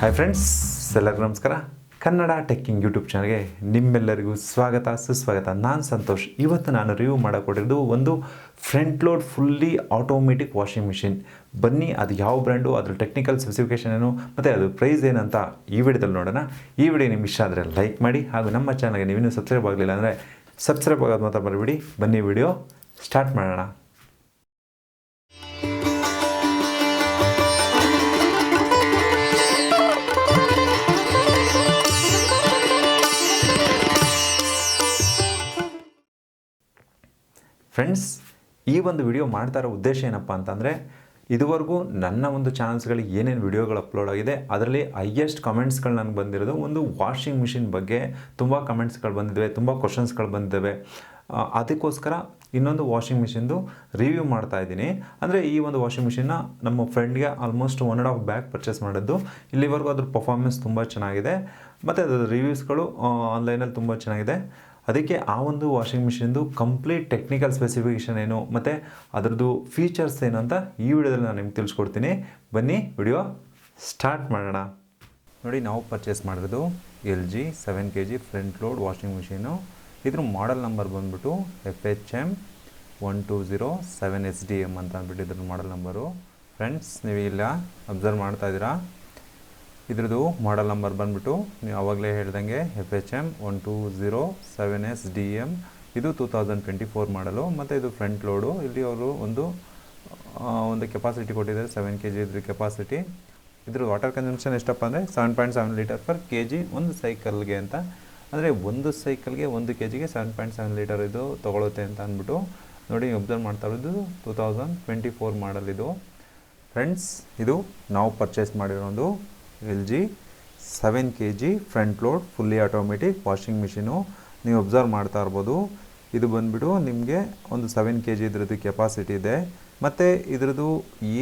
Hi friends ಎಲ್ಲರಿಗೂ ನಮಸ್ಕಾರ Kannada ಟೆಕ್ಕಿಂಗ್ YouTube ಚಾನಲ್ಗೆ ನಿಮ್ಮೆಲ್ಲರಿಗೂ ಸ್ವಾಗತ, ಸುಸ್ವಾಗತ. ನಾನು ಸಂತೋಷ್. ಇವತ್ತು ನಾನು ರಿವ್ಯೂ ಮಾಡೋಕೊಟ್ಟಿರೋದು ಒಂದು front load fully automatic washing machine ಬನ್ನಿ, ಅದು ಯಾವ ಬ್ರ್ಯಾಂಡು ಅದ್ರ ಟೆಕ್ನಿಕಲ್ ಸ್ಪೆಸಿಫಿಕೇಷನ್ ಏನು, ಮತ್ತು ಅದು ಪ್ರೈಸ್ ಏನಂತ ಈ ವಿಡಿಯೋದಲ್ಲಿ ನೋಡೋಣ. ಈ ವಿಡಿಯೋ ನಿಮ್ಗೆ ಇಷ್ಟ ಆದರೆ ಲೈಕ್ ಮಾಡಿ, ಹಾಗೂ ನಮ್ಮ ಚಾನಲ್ಗೆ ನೀವಿನ್ನೂ ಸಬ್ಸ್ಕ್ರೈಬ್ ಆಗಲಿಲ್ಲ ಅಂದರೆ ಸಬ್ಸ್ಕ್ರೈಬ್ ಆಗೋದು ಮಾತ್ರ ಬರಬೇಡಿ ಬನ್ನಿ ವಿಡಿಯೋ ಸ್ಟಾರ್ಟ್ ಮಾಡೋಣ. ಫ್ರೆಂಡ್ಸ್ ಈ ಒಂದು ವಿಡಿಯೋ ಮಾಡ್ತಾ ಇರೋ ಉದ್ದೇಶ ಏನಪ್ಪ ಅಂತಂದರೆ, ಇದುವರೆಗೂ ನನ್ನ ಒಂದು ಚಾನಲ್ಸ್ಗಳಿಗೆ ಏನೇನು ವಿಡಿಯೋಗಳು ಅಪ್ಲೋಡ್ ಆಗಿದೆ, ಅದರಲ್ಲಿ ಹೈಯೆಸ್ಟ್ ಕಮೆಂಟ್ಸ್ಗಳು ನನಗೆ ಬಂದಿರೋದು ಒಂದು ವಾಷಿಂಗ್ ಮಿಷಿನ್ ಬಗ್ಗೆ. ತುಂಬ ಕಮೆಂಟ್ಸ್ಗಳು ಬಂದಿದ್ದಾವೆ ತುಂಬ ಕ್ವಶನ್ಸ್ಗಳು ಬಂದಿದ್ದಾವೆ. ಅದಕ್ಕೋಸ್ಕರ ಇನ್ನೊಂದು ವಾಷಿಂಗ್ ಮಿಷಿನ್ದು ರಿವ್ಯೂ ಮಾಡ್ತಾ ಇದ್ದೀನಿ. ಅಂದರೆ ಈ ಒಂದು ವಾಷಿಂಗ್ ಮಿಷಿನ್ನ ನಮ್ಮ ಫ್ರೆಂಡ್ಗೆ almost one and half back purchase ಮಾಡಿದ್ದು. ಇಲ್ಲಿವರೆಗೂ ಅದ್ರ ಪರ್ಫಾರ್ಮೆನ್ಸ್ ತುಂಬ ಚೆನ್ನಾಗಿದೆ. ಮತ್ತು ಅದರ ರಿವ್ಯೂಸ್ಗಳು ಆನ್ಲೈನಲ್ಲಿ ತುಂಬ ಚೆನ್ನಾಗಿದೆ. ಅದಕ್ಕೆ ಆ ಒಂದು ವಾಷಿಂಗ್ ಮಿಷಿನ್ದು ಕಂಪ್ಲೀಟ್ ಟೆಕ್ನಿಕಲ್ ಸ್ಪೆಸಿಫಿಕೇಷನ್ ಏನು, ಮತ್ತು ಅದರದ್ದು ಫೀಚರ್ಸ್ ಏನು ಅಂತ ಈ ವಿಡಿಯೋದಲ್ಲಿ ನಾನು ನಿಮ್ಗೆ ತಿಳಿಸ್ಕೊಡ್ತೀನಿ. ಬನ್ನಿ ವಿಡಿಯೋ ಸ್ಟಾರ್ಟ್ ಮಾಡೋಣ. ನೋಡಿ, ನಾವು ಪರ್ಚೇಸ್ ಮಾಡಿರೋದು L G seven K G front load washing machine ಇದ್ರ ಮಾಡೆಲ್ ನಂಬರ್ ಬಂದ್ಬಿಟ್ಟು F H M one two zero seven S D M ಅಂತ ಅಂದ್ಬಿಟ್ಟು ಇದ್ರ ಮಾಡೆಲ್ ನಂಬರು ಫ್ರೆಂಡ್ಸ್ ನೀವು ಇಲ್ಲ ಅಬ್ಸರ್ವ್ ಮಾಡ್ತಾ ಇದ್ದೀರಾ? ಇದ್ರದ್ದು ಮಾಡೆಲ್ ನಂಬರ್ ಬಂದ್ಬಿಟ್ಟು ನೀವು ಆವಾಗಲೇ ಹೇಳ್ದಂಗೆ F H M one two zero seven S D M ಇದು two thousand twenty four model ಮತ್ತು ಇದು ಫ್ರಂಟ್ ಲೋಡು ಇಲ್ಲಿ ಅವರು ಒಂದು ಒಂದು ಕೆಪಾಸಿಟಿ ಕೊಟ್ಟಿದ್ದಾರೆ ಸೆವೆನ್ ಕೆ ಜಿ ಇದ್ರ ಕೆಪಾಸಿಟಿ ಇದ್ರ ವಾಟರ್ ಕನ್ಸಂಪ್ಷನ್ ಎಷ್ಟಪ್ಪ ಅಂದರೆ seven point seven litre per K G ಒಂದು ಸೈಕಲ್ಗೆ ಅಂತ. ಅಂದರೆ ಒಂದು ಸೈಕಲ್ಗೆ ಒಂದು ಕೆ ಜಿಗೆ ಸೆವೆನ್ ಪಾಯಿಂಟ್ ಸೆವೆನ್ ಲೀಟರ್ ಇದು ತೊಗೊಳುತ್ತೆ ಅಂತ ಅಂದ್ಬಿಟ್ಟು ನೋಡಿ ಒಬ್ಸರ್ವ್ ಮಾಡ್ತಾ ಇರೋದು two thousand twenty four model ಇದು. ಫ್ರೆಂಡ್ಸ್ ಇದು ನಾವು ಪರ್ಚೇಸ್ ಮಾಡಿರೋ ಒಂದು L G seven K G front load fully automatic washing ನೀವು ಒಬ್ಸರ್ವ್ ಮಾಡ್ತಾ ಇರ್ಬೋದು. ಇದು ಬಂದುಬಿಟ್ಟು ನಿಮಗೆ ಒಂದು ಸೆವೆನ್ ಕೆ ಜಿ ಇದ್ರದ್ದು ಕೆಪಾಸಿಟಿ ಇದೆ. ಮತ್ತು ಇದ್ರದ್ದು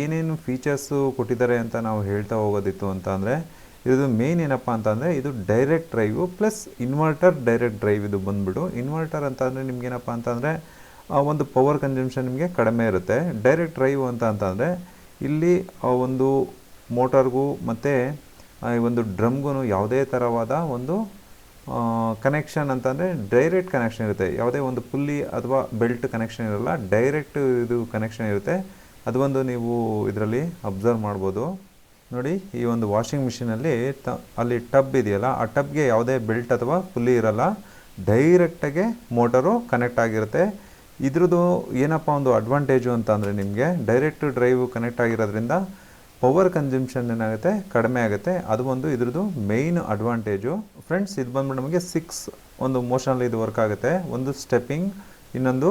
ಏನೇನು ಫೀಚರ್ಸು ಕೊಟ್ಟಿದ್ದಾರೆ ಅಂತ ನಾವು ಹೇಳ್ತಾ ಹೋಗೋದಿತ್ತು ಅಂತ ಅಂದರೆ, ಇದ್ರದ್ದು ಮೇನ್ ಏನಪ್ಪ ಅಂತಂದರೆ ಇದು direct drive plus inverter direct drive ಇದು ಬಂದುಬಿಟ್ಟು ಇನ್ವರ್ಟರ್ ಅಂತಂದರೆ ನಿಮಗೇನಪ್ಪ ಅಂತಂದರೆ ಒಂದು ಪವರ್ ಕನ್ಸಂಪ್ಷನ್ ನಿಮಗೆ ಕಡಿಮೆ ಇರುತ್ತೆ. ಡೈರೆಕ್ಟ್ ಡ್ರೈವ್ ಅಂತ ಅಂತಂದರೆ ಇಲ್ಲಿ ಒಂದು ಮೋಟರ್ಗೂ ಮತ್ತು ಈ ಒಂದು ಡ್ರಮ್ಗೂ ಯಾವುದೇ ಥರವಾದ ಒಂದು ಕನೆಕ್ಷನ್ ಅಂತಂದರೆ ಡೈರೆಕ್ಟ್ ಕನೆಕ್ಷನ್ ಇರುತ್ತೆ. ಯಾವುದೇ ಒಂದು ಪುಲ್ಲಿ ಅಥವಾ ಬೆಲ್ಟ್ ಕನೆಕ್ಷನ್ ಇರಲ್ಲ ಡೈರೆಕ್ಟ್ ಇದು ಕನೆಕ್ಷನ್ ಇರುತ್ತೆ. ಅದು ಒಂದು ನೀವು ಇದರಲ್ಲಿ ಅಬ್ಸರ್ವ್ ಮಾಡ್ಬೋದು. ನೋಡಿ, ಈ ಒಂದು ವಾಷಿಂಗ್ ಮಿಷಿನಲ್ಲಿ ತ, ಅಲ್ಲಿ ಟಬ್ ಇದೆಯಲ್ಲ, ಆ ಟಬ್ಗೆ ಯಾವುದೇ ಬೆಲ್ಟ್ ಅಥವಾ ಪುಲ್ಲಿ ಇರಲ್ಲ. ಡೈರೆಕ್ಟಾಗೆ ಮೋಟರು ಕನೆಕ್ಟ್ ಆಗಿರುತ್ತೆ. ಇದ್ರದ್ದು ಏನಪ್ಪ ಒಂದು ಅಡ್ವಾಂಟೇಜು ಅಂತ ಅಂದರೆ ನಿಮಗೆ ಡೈರೆಕ್ಟ್ ಡ್ರೈವ್ ಕನೆಕ್ಟ್ ಆಗಿರೋದ್ರಿಂದ ಪವರ್ ಕನ್ಸಂಪ್ಷನ್ ಏನಾಗುತ್ತೆ? ಕಡಿಮೆ ಆಗುತ್ತೆ. ಅದು ಒಂದು ಇದ್ರದ್ದು ಮೇಯ್ನ್ ಅಡ್ವಾಂಟೇಜು ಫ್ರೆಂಡ್ಸ್ ಇದು ಬಂದ್ಬಿಟ್ಟು ನಮಗೆ ಸಿಕ್ಸ್ ಒಂದು ಮೋಷನಲ್ಲಿ ಇದು ವರ್ಕ್ ಆಗುತ್ತೆ. ಒಂದು ಸ್ಟೆಪ್ಪಿಂಗ್ ಇನ್ನೊಂದು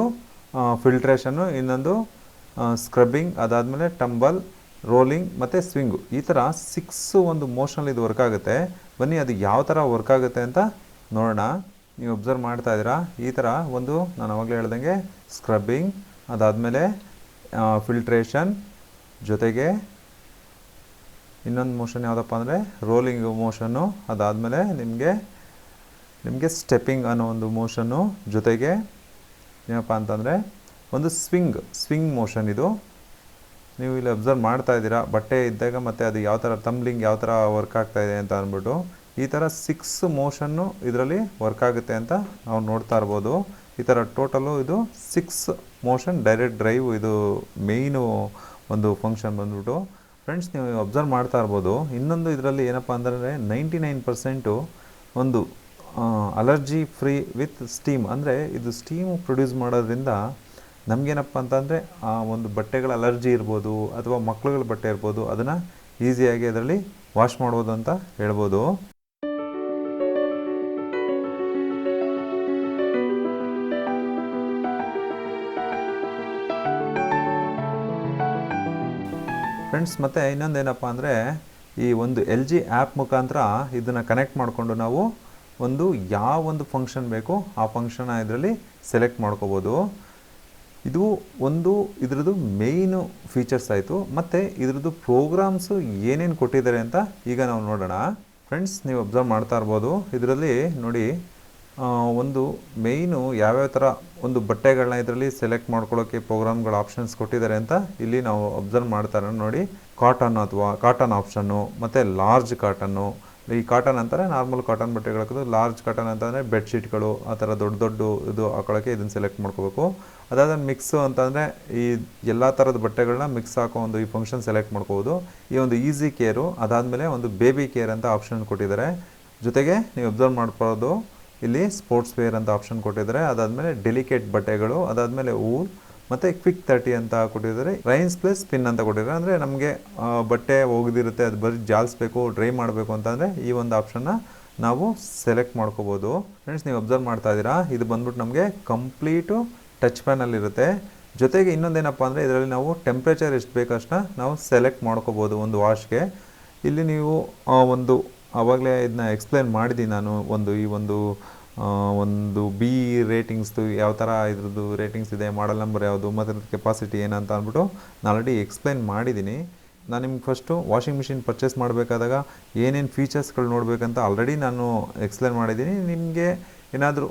ಫಿಲ್ಟ್ರೇಷನ್ನು ಇನ್ನೊಂದು ಸ್ಕ್ರಬ್ಬಿಂಗ್ ಅದಾದಮೇಲೆ ಟಂಬಲ್ ರೋಲಿಂಗ್ ಮತ್ತು ಸ್ವಿಂಗು ಈ ಥರ ಸಿಕ್ಸ್ ಒಂದು ಮೋಷನಲ್ಲಿ ಇದು ವರ್ಕ್ ಆಗುತ್ತೆ. ಬನ್ನಿ, ಅದು ಯಾವ ಥರ ವರ್ಕ್ ಆಗುತ್ತೆ ಅಂತ ನೋಡೋಣ. ನೀವು ಒಬ್ಸರ್ವ್ ಮಾಡ್ತಾ ಇದ್ದೀರಾ? ಈ ಥರ ಒಂದು ನಾನು ಅವಾಗಲೇ ಹೇಳ್ದಂಗೆ ಸ್ಕ್ರಬ್ಬಿಂಗ್ ಅದಾದಮೇಲೆ ಫಿಲ್ಟ್ರೇಷನ್ ಜೊತೆಗೆ ಇನ್ನೊಂದು ಮೋಷನ್ ಯಾವುದಪ್ಪ ಅಂದರೆ ರೋಲಿಂಗ್ ಮೋಷನ್ನು ಅದಾದಮೇಲೆ ನಿಮಗೆ ನಿಮಗೆ ಸ್ಟೆಪ್ಪಿಂಗ್ ಅನ್ನೋ ಒಂದು ಮೋಷನ್ನು ಜೊತೆಗೆ ಏನಪ್ಪ ಅಂತಂದರೆ ಒಂದು ಸ್ವಿಂಗ್ ಸ್ವಿಂಗ್ ಮೋಷನ್ ಇದು. ನೀವು ಇಲ್ಲಿ ಅಬ್ಸರ್ವ್ ಮಾಡ್ತಾ ಇದ್ದೀರಾ, ಬಟ್ಟೆ ಇದ್ದಾಗ ಮತ್ತು ಅದು ಯಾವ ಥರ ತಂಬ್ಲಿಂಗ್ ಯಾವ ಥರ ವರ್ಕ್ ಆಗ್ತಾ ಇದೆ ಅಂತ ಅಂದ್ಬಿಟ್ಟು ಈ ಥರ ಸಿಕ್ಸ್ ಮೋಷನ್ನು ಇದರಲ್ಲಿ ವರ್ಕ್ ಆಗುತ್ತೆ ಅಂತ ನಾವು ನೋಡ್ತಾ ಇರ್ಬೋದು. ಈ ಥರ ಟೋಟಲು ಇದು ಸಿಕ್ಸ್ ಮೋಷನ್ ಡೈರೆಕ್ಟ್ ಡ್ರೈವ್ ಇದು ಮೇಯ್ನು ಒಂದು ಫಂಕ್ಷನ್ ಬಂದ್ಬಿಟ್ಟು ಫ್ರೆಂಡ್ಸ್ ನೀವು ಅಬ್ಸರ್ವ್ ಮಾಡ್ತಾ ಇರ್ಬೋದು. ಇನ್ನೊಂದು ಇದರಲ್ಲಿ ಏನಪ್ಪ ಅಂದರೆ ನೈಂಟಿ ನೈನ್ ಪರ್ಸೆಂಟು ಒಂದು ಅಲರ್ಜಿ ಫ್ರೀ ವಿತ್ ಸ್ಟೀಮ್ ಅಂದರೆ ಇದು ಸ್ಟೀಮ್ ಪ್ರೊಡ್ಯೂಸ್ ಮಾಡೋದ್ರಿಂದ ನಮಗೇನಪ್ಪ ಅಂತಂದರೆ ಆ ಒಂದು ಬಟ್ಟೆಗಳ ಅಲರ್ಜಿ ಇರ್ಬೋದು, ಅಥವಾ ಮಕ್ಕಳುಗಳ ಬಟ್ಟೆ ಇರ್ಬೋದು, ಅದನ್ನು ಈಸಿಯಾಗಿ ಅದರಲ್ಲಿ ವಾಶ್ ಮಾಡ್ಬೋದು ಅಂತ ಹೇಳ್ಬೋದು. ಫ್ರೆಂಡ್ಸ್, ಮತ್ತು ಇನ್ನೊಂದೇನಪ್ಪ ಅಂದರೆ, ಈ ಒಂದು ಎಲ್ ಜಿ ಆ್ಯಪ್ ಮುಖಾಂತರ ಇದನ್ನು ಕನೆಕ್ಟ್ ಮಾಡಿಕೊಂಡು ನಾವು ಒಂದು ಯಾವ ಒಂದು ಫಂಕ್ಷನ್ ಬೇಕು ಆ ಫಂಕ್ಷನ್ ಇದರಲ್ಲಿ ಸೆಲೆಕ್ಟ್ ಮಾಡ್ಕೋಬೋದು. ಇದು ಒಂದು ಇದರದ್ದು ಮೇಯ್ನು ಫೀಚರ್ಸ್ ಆಯಿತು. ಮತ್ತು ಇದರದ್ದು ಪ್ರೋಗ್ರಾಮ್ಸು ಏನೇನು ಕೊಟ್ಟಿದ್ದಾರೆ ಅಂತ ಈಗ ನಾವು ನೋಡೋಣ. ಫ್ರೆಂಡ್ಸ್ ನೀವು ಅಬ್ಸರ್ವ್ ಮಾಡ್ತಾ ಇರ್ಬೋದು. ಇದರಲ್ಲಿ ನೋಡಿ ಒಂದು ಮೇಯ್ನು ಯಾವ್ಯಾವ ಥರ ಒಂದು ಬಟ್ಟೆಗಳನ್ನ ಇದರಲ್ಲಿ ಸೆಲೆಕ್ಟ್ ಮಾಡ್ಕೊಳ್ಳೋಕ್ಕೆ ಪ್ರೋಗ್ರಾಮ್ಗಳ ಆಪ್ಷನ್ಸ್ ಕೊಟ್ಟಿದ್ದಾರೆ ಅಂತ ಇಲ್ಲಿ ನಾವು ಅಬ್ಸರ್ವ್ ಮಾಡ್ತಾರೆ ನೋಡಿ. ಕಾಟನ್ ಅಥವಾ ಕಾಟನ್ ಆಪ್ಷನ್ನು ಮತ್ತು ಲಾರ್ಜ್ ಕಾಟನ್ನು ಈ ಕಾಟನ್ ಅಂತಾರೆ ನಾರ್ಮಲ್ ಕಾಟನ್ ಬಟ್ಟೆಗಳು ಲಾರ್ಜ್ ಕಾಟನ್ ಅಂತಂದರೆ ಬೆಡ್ಶೀಟ್ಗಳು ಆ ಥರ ದೊಡ್ಡ ದೊಡ್ಡ ಇದು ಹಾಕೊಳ್ಳೋಕ್ಕೆ ಇದನ್ನು ಸೆಲೆಕ್ಟ್ ಮಾಡ್ಕೋಬೇಕು. ಅದಾದ ಮಿಕ್ಸು ಅಂತಂದರೆ ಈ ಎಲ್ಲ ಥರದ ಬಟ್ಟೆಗಳನ್ನ ಮಿಕ್ಸ್ ಹಾಕೋ ಒಂದು ಈ ಫಂಕ್ಷನ್ ಸೆಲೆಕ್ಟ್ ಮಾಡ್ಕೋಬೋದು. ಈ ಒಂದು ಈಸಿ ಕೇರು ಅದಾದಮೇಲೆ ಒಂದು ಬೇಬಿ ಕೇರ್ ಅಂತ ಆಪ್ಷನ್ ಕೊಟ್ಟಿದ್ದಾರೆ. ಜೊತೆಗೆ ನೀವು ಅಬ್ಸರ್ವ್ ಮಾಡ್ಬೋದು ಇಲ್ಲಿ ಸ್ಪೋರ್ಟ್ಸ್ ವೇರ್ ಅಂತ ಆಪ್ಷನ್ ಕೊಟ್ಟಿದ್ದಾರೆ. ಅದಾದಮೇಲೆ ಡೆಲಿಕೇಟ್ ಬಟ್ಟೆಗಳು, ಅದಾದಮೇಲೆ ಊಲ್ ಮತ್ತು ಕ್ವಿಕ್ ತರ್ಟಿ ಅಂತ ಕೊಟ್ಟಿದ್ದಾರೆ. ರೈನ್ಸ್ ಪ್ಲಸ್ ಪಿನ್ ಅಂತ ಕೊಟ್ಟಿದ್ದಾರೆ. ಅಂದರೆ ನಮಗೆ ಬಟ್ಟೆ ಹೋಗದಿರುತ್ತೆ ಅದು ಬರೀ ಜಾಲಿಸ್ಬೇಕು ಡ್ರೈ ಮಾಡಬೇಕು ಅಂತಂದರೆ ಈ ಒಂದು ಆಪ್ಷನ್ನ ನಾವು ಸೆಲೆಕ್ಟ್ ಮಾಡ್ಕೋಬೋದು. ಫ್ರೆಂಡ್ಸ್ ನೀವು ಅಬ್ಸರ್ವ್ ಮಾಡ್ತಾ ಇದ್ದೀರಾ? ಇದು ಬಂದ್ಬಿಟ್ಟು ನಮಗೆ ಕಂಪ್ಲೀಟು ಟಚ್ ಪ್ಯಾನಲ್ಲಿರುತ್ತೆ ಜೊತೆಗೆ ಇನ್ನೊಂದೇನಪ್ಪ ಅಂದರೆ ಇದರಲ್ಲಿ ನಾವು ಟೆಂಪ್ರೇಚರ್ ಎಷ್ಟು ಬೇಕಷ್ಟನ್ನ ನಾವು ಸೆಲೆಕ್ಟ್ ಮಾಡ್ಕೋಬೋದು ಒಂದು ವಾಶ್ಗೆ ಇಲ್ಲಿ ನೀವು ಒಂದು ಆವಾಗಲೇ ಇದನ್ನ ಎಕ್ಸ್ಪ್ಲೇನ್ ಮಾಡಿದ್ದೀನಿ ನಾನು. ಒಂದು ಈ ಒಂದು ಒಂದು ಬಿ ರೇಟಿಂಗ್ಸ್ದು ಯಾವ ಥರ ಇದ್ರದ್ದು ರೇಟಿಂಗ್ಸ್ ಇದೆ ಮಾಡಲ್ ನಂಬರ್ ಯಾವುದು, ಮತ್ತು ಅದ್ರ ಕೆಪಾಸಿಟಿ ಏನಂತ ಅಂದ್ಬಿಟ್ಟು ನಾನು ಆಲ್ರೆಡಿ ಎಕ್ಸ್ಪ್ಲೇನ್ ಮಾಡಿದ್ದೀನಿ ನಾನು ನಿಮ್ಗೆ ಫಸ್ಟು ವಾಷಿಂಗ್ ಮಿಷಿನ್ ಪರ್ಚೇಸ್ ಮಾಡಬೇಕಾದಾಗ ಏನೇನು ಫೀಚರ್ಸ್ಗಳು ನೋಡಬೇಕಂತ ಆಲ್ರೆಡಿ ನಾನು ಎಕ್ಸ್ಪ್ಲೇನ್ ಮಾಡಿದ್ದೀನಿ ನಿಮಗೆ ಏನಾದರೂ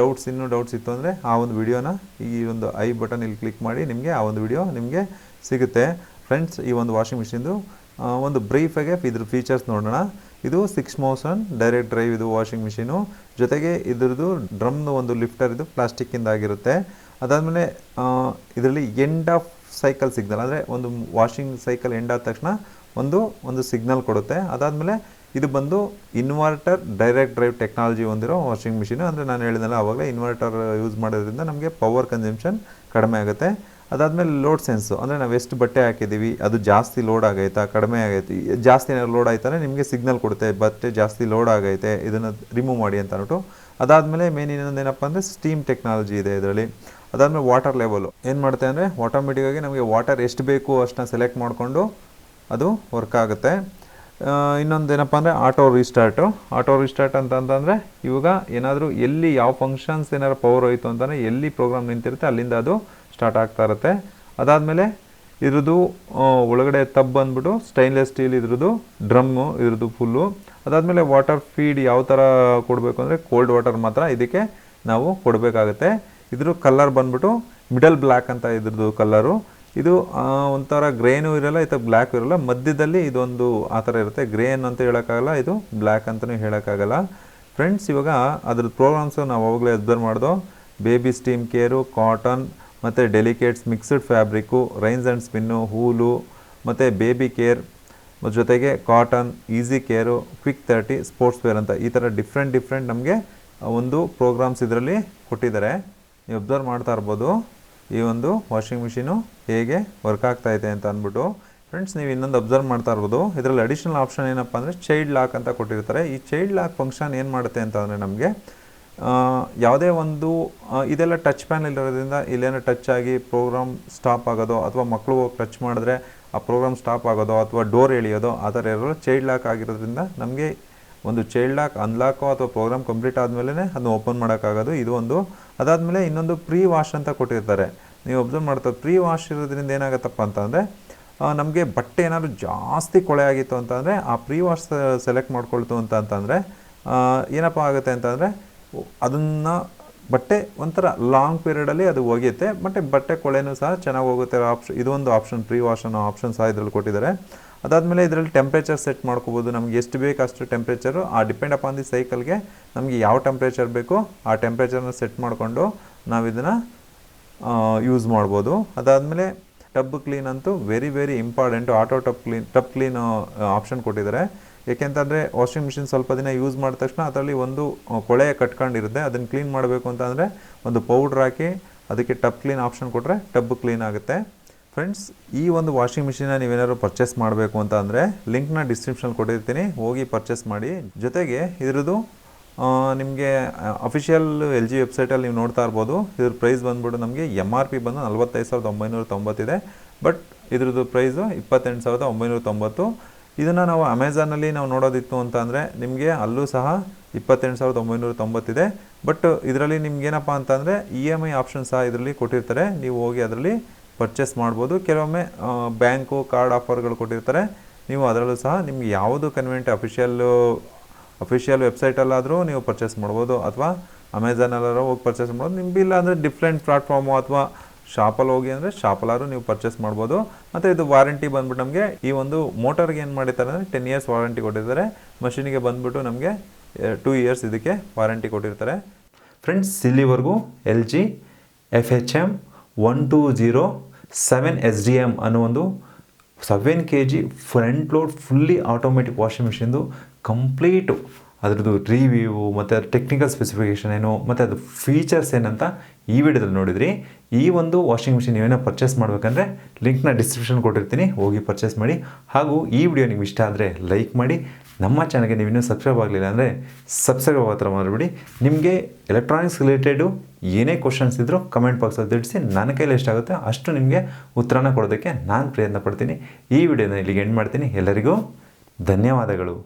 ಡೌಟ್ಸ್ ಇನ್ನೂ ಡೌಟ್ಸ್ ಇತ್ತು ಅಂದರೆ ಆ ಒಂದು ವಿಡಿಯೋನ ಈ ಒಂದು ಐ ಬಟನ್ ಇಲ್ಲಿ ಕ್ಲಿಕ್ ಮಾಡಿ ನಿಮಗೆ ಆ ಒಂದು ವಿಡಿಯೋ ನಿಮಗೆ ಸಿಗುತ್ತೆ. ಫ್ರೆಂಡ್ಸ್ ಈ ಒಂದು ವಾಷಿಂಗ್ ಮಿಷಿನ್ದು ಒಂದು ಬ್ರೀಫಾಗೆ ಇದ್ರ ಫೀಚರ್ಸ್ ನೋಡೋಣ. ಇದು ಸಿಕ್ಸ್ ಮೋಸನ್ ಡೈರೆಕ್ಟ್ ಡ್ರೈವ್ ಇದು ವಾಷಿಂಗ್ ಮಿಷಿನು ಜೊತೆಗೆ ಇದ್ರದ್ದು ಡ್ರಮ್ದು ಒಂದು ಲಿಫ್ಟರ್ ಇದು ಪ್ಲಾಸ್ಟಿಕ್ಕಿಂದ ಆಗಿರುತ್ತೆ. ಅದಾದಮೇಲೆ ಇದರಲ್ಲಿ ಎಂಡ್ ಆಫ್ ಸೈಕಲ್ ಸಿಗ್ನಲ್ ಅಂದರೆ ಒಂದು ವಾಷಿಂಗ್ ಸೈಕಲ್ ಎಂಡ್ ಆದ ತಕ್ಷಣ ಒಂದು ಒಂದು ಸಿಗ್ನಲ್ ಕೊಡುತ್ತೆ. ಅದಾದಮೇಲೆ ಇದು ಬಂದು ಇನ್ವರ್ಟರ್ ಡೈರೆಕ್ಟ್ ಡ್ರೈವ್ ಟೆಕ್ನಾಲಜಿ ಹೊಂದಿರೋ ವಾಷಿಂಗ್ ಮಿಷಿನ್ ಅಂದರೆ ನಾನು ಹೇಳಿದ್ನಲ್ಲ ಆವಾಗಲೇ ಇನ್ವರ್ಟರ್ ಯೂಸ್ ಮಾಡೋದ್ರಿಂದ ನಮಗೆ ಪವರ್ ಕನ್ಸಂಪ್ಷನ್ ಕಡಿಮೆ ಆಗುತ್ತೆ. ಅದಾದಮೇಲೆ ಲೋಡ್ ಸೆನ್ಸು ಅಂದರೆ ನಾವು ಎಷ್ಟು ಬಟ್ಟೆ ಹಾಕಿದ್ದೀವಿ ಅದು ಜಾಸ್ತಿ ಲೋಡ್ ಆಗೈತಾ, ಕಡಿಮೆ ಆಗೈತಿ? ಜಾಸ್ತಿ ಏನಾದ್ರು ಲೋಡ್ ಆಯ್ತಾನೆ ನಿಮಗೆ ಸಿಗ್ನಲ್ ಕೊಡುತ್ತೆ, ಬಟ್ಟೆ ಜಾಸ್ತಿ ಲೋಡ್ ಆಗೈತೆ, ಇದನ್ನು ರಿಮೂವ್ ಮಾಡಿ ಅಂತ ಅಂದ್ಬಿಟ್ಟು. ಅದಾದಮೇಲೆ ಮೇನ್ ಇನ್ನೊಂದು ಏನಪ್ಪ ಅಂದರೆ ಸ್ಟೀಮ್ ಟೆಕ್ನಾಲಜಿ ಇದೆ ಇದರಲ್ಲಿ. ಅದಾದಮೇಲೆ ವಾಟರ್ ಲೆವೆಲು ಏನು ಮಾಡುತ್ತೆ ಅಂದರೆ ಆಟೋಮೆಟಿಕ್ಕಾಗಿ ನಮಗೆ ವಾಟರ್ ಎಷ್ಟು ಬೇಕು ಅಷ್ಟನ್ನ ಸೆಲೆಕ್ಟ್ ಮಾಡಿಕೊಂಡು ಅದು ವರ್ಕ್ ಆಗುತ್ತೆ. ಇನ್ನೊಂದು ಏನಪ್ಪ ಅಂದರೆ ಆಟೋ ರೀಸ್ಟಾರ್ಟು ಆಟೋ ರೀಸ್ಟಾರ್ಟ್ ಅಂತ ಅಂತಂದರೆ ಇವಾಗ ಏನಾದರೂ ಎಲ್ಲಿ ಯಾವ ಫಂಕ್ಷನ್ಸ್ ಏನಾದ್ರು ಪವರ್ ಹೋಯಿತು ಅಂತಂದರೆ ಎಲ್ಲಿ ಪ್ರೋಗ್ರಾಮ್ ನಿಂತಿರುತ್ತೆ ಅಲ್ಲಿಂದ ಅದು ಸ್ಟಾರ್ಟ್ ಆಗ್ತಾ ಇರುತ್ತೆ. ಅದಾದಮೇಲೆ ಇದ್ರದ್ದು ಒಳಗಡೆ ತಬ್ ಬಂದ್ಬಿಟ್ಟು ಸ್ಟೈನ್ಲೆಸ್ ಸ್ಟೀಲ್ ಇದ್ರದ್ದು ಡ್ರಮ್ಮು ಇದ್ರದ್ದು ಫುಲ್ಲು ಅದಾದಮೇಲೆ ವಾಟರ್ ಫೀಡ್ ಯಾವ ಥರ ಕೊಡಬೇಕು ಅಂದರೆ ಕೋಲ್ಡ್ ವಾಟರ್ ಮಾತ್ರ ಇದಕ್ಕೆ ನಾವು ಕೊಡಬೇಕಾಗುತ್ತೆ. ಇದ್ರ ಕಲರ್ ಬಂದ್ಬಿಟ್ಟು ಮಿಡಲ್ ಬ್ಲ್ಯಾಕ್ ಅಂತ ಇದ್ರದ್ದು ಕಲರು ಇದು ಒಂಥರ ಗ್ರೇನು ಇರಲ್ಲ ಇದು ಬ್ಲ್ಯಾಕ್ ಇರಲ್ಲ. ಮಧ್ಯದಲ್ಲಿ ಇದೊಂದು ಆ ಥರ ಇರುತ್ತೆ. ಗ್ರೇನ್ ಅಂತ ಹೇಳೋಕ್ಕಾಗಲ್ಲ, ಇದು ಬ್ಲ್ಯಾಕ್ ಅಂತಲೂ ಹೇಳೋಕ್ಕಾಗಲ್ಲ. ಫ್ರೆಂಡ್ಸ್ ಇವಾಗ ಅದ್ರ ಪ್ರೋಗ್ರಾಮ್ಸು ನಾವು ಅವಾಗಲೇ ಅಬ್ಸರ್ವ್ ಮಾಡ್ದೋ ಬೇಬಿ ಸ್ಟೀಮ್ ಕೇರು ಕಾಟನ್ ಮತ್ತು delicates mixed fabric rinse and spin wool, ಮತ್ತು ಬೇಬಿ ಕೇರ್ ಜೊತೆಗೆ cotton easy care quick thirty sports wear ಅಂತ ಈ ಥರ ಡಿಫ್ರೆಂಟ್ ಡಿಫ್ರೆಂಟ್ ನಮಗೆ ಒಂದು ಪ್ರೋಗ್ರಾಮ್ಸ್ ಇದರಲ್ಲಿ ಕೊಟ್ಟಿದ್ದಾರೆ ನೀವು ಅಬ್ಸರ್ವ್ ಮಾಡ್ತಾ ಇರ್ಬೋದು. ಈ ಒಂದು ವಾಷಿಂಗ್ ಮಿಷಿನು ಹೇಗೆ ವರ್ಕ್ ಆಗ್ತಾ ಇದೆ ಅಂತ ಅಂದ್ಬಿಟ್ಟು ಫ್ರೆಂಡ್ಸ್ ನೀವು ಇನ್ನೊಂದು ಅಬ್ಸರ್ವ್ ಮಾಡ್ತಾ ಇರ್ಬೋದು ಇದರಲ್ಲಿ ಅಡಿಷನಲ್ ಆಪ್ಷನ್ ಏನಪ್ಪ ಅಂದರೆ ಚೈಲ್ಡ್ ಲಾಕ್ ಅಂತ ಕೊಟ್ಟಿರ್ತಾರೆ. ಈ ಚೈಲ್ಡ್ ಲಾಕ್ ಫಂಕ್ಷನ್ ಏನು ಮಾಡುತ್ತೆ ಅಂತ ಅಂದರೆ ನಮಗೆ ಯಾವುದೇ ಒಂದು ಇದೆಲ್ಲ ಟಚ್ ಪ್ಯಾನಲ್ ಇರೋದ್ರಿಂದ ಇಲ್ಲೇನೋ ಟಚ್ ಆಗಿ ಪ್ರೋಗ್ರಾಮ್ ಸ್ಟಾಪ್ ಆಗೋದು ಅಥವಾ ಮಕ್ಕಳು ಹೋಗಿ ಟಚ್ ಮಾಡಿದ್ರೆ ಆ ಪ್ರೋಗ್ರಾಮ್ ಸ್ಟಾಪ್ ಆಗೋದು ಅಥವಾ ಡೋರ್ ಎಳಿಯೋದು ಆ ಥರ ಇರೋದು ಚೈಲ್ಡ್ ಲಾಕ್ ಆಗಿರೋದ್ರಿಂದ ನಮಗೆ ಒಂದು ಚೈಲ್ಡ್ ಲಾಕ್ ಅನ್ಲಾಕೋ ಅಥವಾ ಪ್ರೋಗ್ರಾಮ್ ಕಂಪ್ಲೀಟ್ ಆದಮೇಲೆ ಅದನ್ನ ಓಪನ್ ಮಾಡೋಕ್ಕಾಗೋದು. ಇದು ಒಂದು, ಅದಾದಮೇಲೆ ಇನ್ನೊಂದು ಪ್ರೀ ವಾಶ್ ಅಂತ ಕೊಟ್ಟಿರ್ತಾರೆ. ನೀವು ಒಬ್ಸರ್ವ್ ಮಾಡ್ತಾರೆ ಪ್ರೀ ವಾಶ್ ಇರೋದ್ರಿಂದ ಏನಾಗುತ್ತಪ್ಪ ಅಂತಂದರೆ ನಮಗೆ ಬಟ್ಟೆ ಏನಾದರೂ ಜಾಸ್ತಿ ಕೊಳೆ ಆಗಿತ್ತು ಅಂತಂದರೆ, ಆ ಪ್ರೀ ವಾಶ್ ಸೆಲೆಕ್ಟ್ ಮಾಡ್ಕೊಳ್ತು ಅಂತ ಅಂತಂದರೆ ಏನಪ್ಪ ಆಗುತ್ತೆ ಅಂತಂದರೆ, ಅದನ್ನು ಬಟ್ಟೆ ಒಂಥರ ಲಾಂಗ್ ಪೀರಿಯಡಲ್ಲಿ ಅದು ಒಗೆಯುತ್ತೆ, ಮತ್ತು ಬಟ್ಟೆ ಕೊಳೆನೂ ಸಹ ಚೆನ್ನಾಗಿ ಹೋಗುತ್ತೆ. ಆಪ್ಷನ್ ಇದೊಂದು ಆಪ್ಷನ್ ಪ್ರೀ ವಾಶ್ ಅನ್ನೋ ಆಪ್ಷನ್ ಸಹ ಇದರಲ್ಲಿ ಕೊಟ್ಟಿದ್ದಾರೆ. ಅದಾದಮೇಲೆ ಇದರಲ್ಲಿ ಟೆಂಪ್ರೇಚರ್ ಸೆಟ್ ಮಾಡ್ಕೋಬೋದು. ನಮ್ಗೆ ಎಷ್ಟು ಬೇಕು ಅಷ್ಟು ಟೆಂಪ್ರೇಚರು ಆ ಡಿಪೆಂಡ್ ಅಪಾನ್ ದಿ ಸೈಕಲ್ಗೆ ನಮಗೆ ಯಾವ ಟೆಂಪ್ರೇಚರ್ ಬೇಕು ಆ ಟೆಂಪ್ರೇಚರ್ನ ಸೆಟ್ ಮಾಡಿಕೊಂಡು ನಾವು ಇದನ್ನು ಯೂಸ್ ಮಾಡ್ಬೋದು. ಅದಾದಮೇಲೆ ಟಬ್ ಕ್ಲೀನ್ ಅಂತೂ very very important auto tub clean tub clean option ಕೊಟ್ಟಿದ್ದಾರೆ. ಏಕೆಂತಂದರೆ ವಾಷಿಂಗ್ ಮಿಷಿನ್ ಸ್ವಲ್ಪ ದಿನ ಯೂಸ್ ಮಾಡಿದ ತಕ್ಷಣ ಅದರಲ್ಲಿ ಒಂದು ಕೊಳೆ ಕಟ್ಕೊಂಡಿರುತ್ತೆ. ಅದನ್ನು ಕ್ಲೀನ್ ಮಾಡಬೇಕು ಅಂತಂದರೆ ಒಂದು ಪೌಡ್ರ್ ಹಾಕಿ ಅದಕ್ಕೆ ಟಬ್ ಕ್ಲೀನ್ ಆಪ್ಷನ್ ಕೊಟ್ಟರೆ ಟಬ್ ಕ್ಲೀನ್ ಆಗುತ್ತೆ. ಫ್ರೆಂಡ್ಸ್ ಈ ಒಂದು ವಾಷಿಂಗ್ ಮಿಷಿನ ನೀವೇನಾದ್ರು ಪರ್ಚೇಸ್ ಮಾಡಬೇಕು ಅಂತ ಅಂದರೆ ಲಿಂಕ್ನ ಡಿಸ್ಕ್ರಿಪ್ಷನ್ ಕೊಟ್ಟಿರ್ತೀನಿ. ಹೋಗಿ ಪರ್ಚೇಸ್ ಮಾಡಿ. ಜೊತೆಗೆ ಇದ್ರದ್ದು ನಿಮಗೆ ಅಫಿಷಿಯಲ್ ಎಲ್ ಜಿ ವೆಬ್ಸೈಟಲ್ಲಿ ನೀವು ನೋಡ್ತಾ ಇರ್ಬೋದು. ಇದ್ರ ಪ್ರೈಸ್ ಬಂದ್ಬಿಟ್ಟು ನಮಗೆ ಎಂ ಆರ್ ಪಿ ಬಂದು ನಲ್ವತ್ತೈದು ಸಾವಿರದ ಒಂಬೈನೂರ ತೊಂಬತ್ತಿದೆ. ಬಟ್ ಇದ್ರದ್ದು ಪ್ರೈಸು ಇಪ್ಪತ್ತೆಂಟು ಸಾವಿರದ ಒಂಬೈನೂರ ತೊಂಬತ್ತು. ಇದನ್ನು ನಾವು ಅಮೆಝಾನಲ್ಲಿ ನಾವು ನೋಡೋದಿತ್ತು ಅಂತ ಅಂದರೆ ನಿಮಗೆ ಅಲ್ಲೂ ಸಹ ಇಪ್ಪತ್ತೆಂಟು ಸಾವಿರದ ಒಂಬೈನೂರ ತೊಂಬತ್ತಿದೆ. ಬಟ್ ಇದರಲ್ಲಿ ನಿಮ್ಗೇನಪ್ಪ ಅಂತಂದರೆ ಇ ಎಂ ಐ ಆಪ್ಷನ್ ಸಹ ಇದರಲ್ಲಿ ಕೊಟ್ಟಿರ್ತಾರೆ. ನೀವು ಹೋಗಿ ಅದರಲ್ಲಿ ಪರ್ಚೇಸ್ ಮಾಡ್ಬೋದು. ಕೆಲವೊಮ್ಮೆ ಬ್ಯಾಂಕು ಕಾರ್ಡ್ ಆಫರ್ಗಳು ಕೊಟ್ಟಿರ್ತಾರೆ. ನೀವು ಅದರಲ್ಲೂ ಸಹ ನಿಮ್ಗೆ ಯಾವುದು ಕನ್ವೆಂಟ್ ಅಫಿಷಿಯಲ್ಲು ಅಫಿಷಿಯಲ್ ವೆಬ್ಸೈಟಲ್ಲಾದರೂ ನೀವು ಪರ್ಚೇಸ್ ಮಾಡ್ಬೋದು. ಅಥವಾ ಅಮೆಝಾನಲ್ಲಾರ ಹೋಗಿ ಪರ್ಚೇಸ್ ಮಾಡ್ಬೋದು. ನಿಮ್ಗೆ ಇಲ್ಲ ಅಂದರೆ ಡಿಫ್ರೆಂಟ್ ಪ್ಲಾಟ್ಫಾರ್ಮು ಅಥವಾ ಶಾಪಲ್ಲಿ ಹೋಗಿ ಅಂದರೆ ಶಾಪಲ್ಲಾರು ನೀವು ಪರ್ಚೇಸ್ ಮಾಡ್ಬೋದು. ಮತ್ತು ಇದು ವಾರಂಟಿ ಬಂದ್ಬಿಟ್ಟು ನಮಗೆ ಈ ಒಂದು ಮೋಟರ್ಗೆ ಏನು ಮಾಡಿದ್ದಾರೆ ಅಂದರೆ ಟೆನ್ ಇಯರ್ಸ್ ವಾರಂಟಿ ಕೊಟ್ಟಿರ್ತಾರೆ. ಮಷಿನಿಗೆ ಬಂದ್ಬಿಟ್ಟು ನಮಗೆ ಟೂ ಇಯರ್ಸ್ ಇದಕ್ಕೆ ವಾರಂಟಿ ಕೊಟ್ಟಿರ್ತಾರೆ. ಫ್ರೆಂಡ್ಸ್ ಇಲ್ಲಿವರೆಗೂ L G F H M one two zero seven S D M ಅನ್ನೋ ಒಂದು seven K G front load fully automatic washing ಮಿಷಿನ್ದು complete ಅದ್ರದ್ದು ರಿವ್ಯೂ ಮತ್ತು ಅದ್ರ ಟೆಕ್ನಿಕಲ್ ಸ್ಪೆಸಿಫಿಕೇಷನ್ ಏನು, ಮತ್ತು ಅದು ಫೀಚರ್ಸ್ ಏನಂತ ಈ ವಿಡಿಯೋದಲ್ಲಿ ನೋಡಿದ್ರಿ. ಈ ಒಂದು ವಾಷಿಂಗ್ ಮಿಷಿನ್ ನೀವೇನೋ ಪರ್ಚೇಸ್ ಮಾಡಬೇಕಂದ್ರೆ ಲಿಂಕ್ನ ಡಿಸ್ಕ್ರಿಪ್ಷನ್ ಕೊಟ್ಟಿರ್ತೀನಿ. ಹೋಗಿ ಪರ್ಚೇಸ್ ಮಾಡಿ. ಹಾಗೂ ಈ ವಿಡಿಯೋ ನಿಮ್ಗೆ ಇಷ್ಟ ಆದರೆ ಲೈಕ್ ಮಾಡಿ. ನಮ್ಮ ಚಾನಲ್ಗೆ ನೀವು ಇನ್ನೂ ಸಬ್ಸ್ಕ್ರೈಬ್ ಆಗಲಿಲ್ಲ ಅಂದರೆ ಸಬ್ಸ್ಕ್ರೈಬ್ ಆಗೋ ಥರ ಮಾಡಿಬಿಡಿ. ನಿಮಗೆ ಎಲೆಕ್ಟ್ರಾನಿಕ್ಸ್ ರಿಲೇಟೆಡು ಏನೇ ಕ್ವಶನ್ಸ್ ಇದ್ದರೂ ಕಮೆಂಟ್ ಬಾಕ್ಸಲ್ಲಿ ತಿಳಿಸಿ. ನನ್ನ ಕೈಲಿ ಎಷ್ಟಾಗುತ್ತೆ ಅಷ್ಟು ನಿಮಗೆ ಉತ್ತರನ ಕೊಡೋದಕ್ಕೆ ನಾನು ಪ್ರಯತ್ನ ಪಡ್ತೀನಿ. ಈ ವಿಡಿಯೋನ ಇಲ್ಲಿಗೆ ಎಂಡ್ ಮಾಡ್ತೀನಿ. ಎಲ್ಲರಿಗೂ ಧನ್ಯವಾದಗಳು.